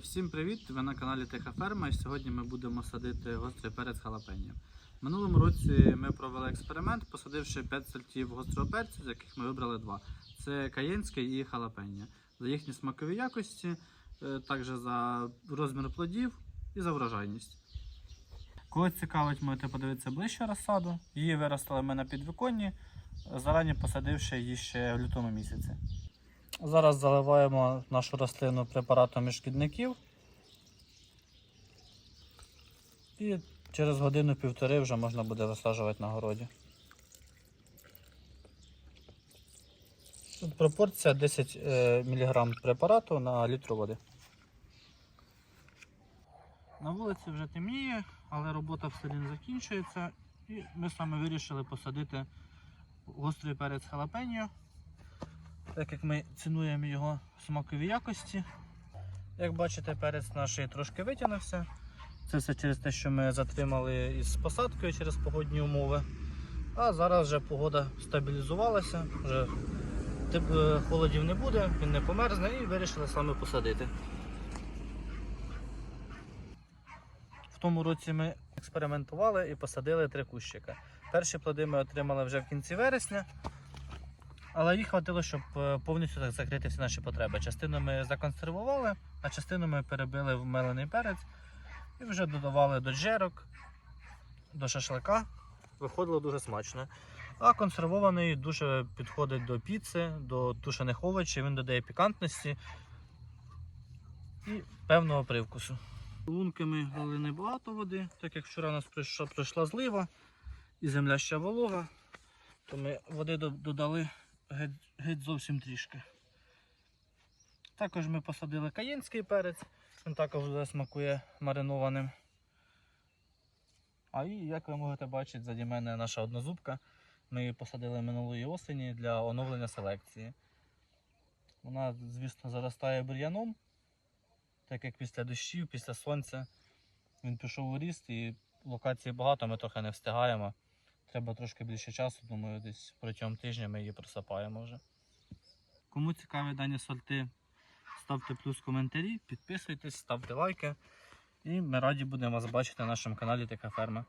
Всім привіт! Ви на каналі Тиха Ферма і сьогодні ми будемо садити гострий перець халапеньо. Минулому році ми провели експеримент, посадивши 5 сортів гострого перцю, з яких ми вибрали два. Це каєнський і халапеньо. За їхні смакові якості, е, також за розмір плодів і за врожайність. Кого цікавить, можете подивитися ближче розсаду. Її виростили ми на підвіконні, зарані посадивши її ще в лютому місяці. Зараз заливаємо нашу рослину препаратом від шкідників. І через годину-півтори вже можна буде висаджувати на городі. Тут пропорція 10 е, мг препарату на літр води. На вулиці вже темніє, але робота в селі не закінчується. І ми саме вирішили посадити гострий перець халапеньо так як ми цінуємо його смакові якості. Як бачите, перець наш трошки витягнувся. Це все через те, що ми затримали із посадкою через погодні умови. А зараз вже погода стабілізувалася, вже е, холодів не буде, він не померзне і вирішили саме посадити. В тому році ми експериментували і посадили три кущика. Перші плоди ми отримали вже в кінці вересня. Але їх хватило, щоб е, повністю закрити всі наші потреби. Частину ми законсервували, а частину ми перебили в мелений перець і вже додавали до джерок, до шашлика. Виходило дуже смачно. А консервований дуже підходить до піци, до тушених овочів, він додає пікантності і певного привкусу. Лунки ми гали небагато води, так як вчора у нас прийшла, прийшла злива і земля ще волога, то ми води додали геть, геть зовсім трішки. Також ми посадили каєнський перець, він також вже смакує маринованим. А і як ви можете бачити, заді мене наша однозубка. Ми її посадили минулої осені для оновлення селекції. Вона, звісно, заростає бур'яном, так як після дощів, після сонця він пішов у ріст і локацій багато, ми трохи не встигаємо. Треба трошки більше часу, думаю, десь протягом тижня ми її просапаємо вже. Кому цікаві дані сорти, ставте плюс коментарі, підписуйтесь, ставте лайки. І ми раді будемо вас бачити на нашому каналі Така Ферма.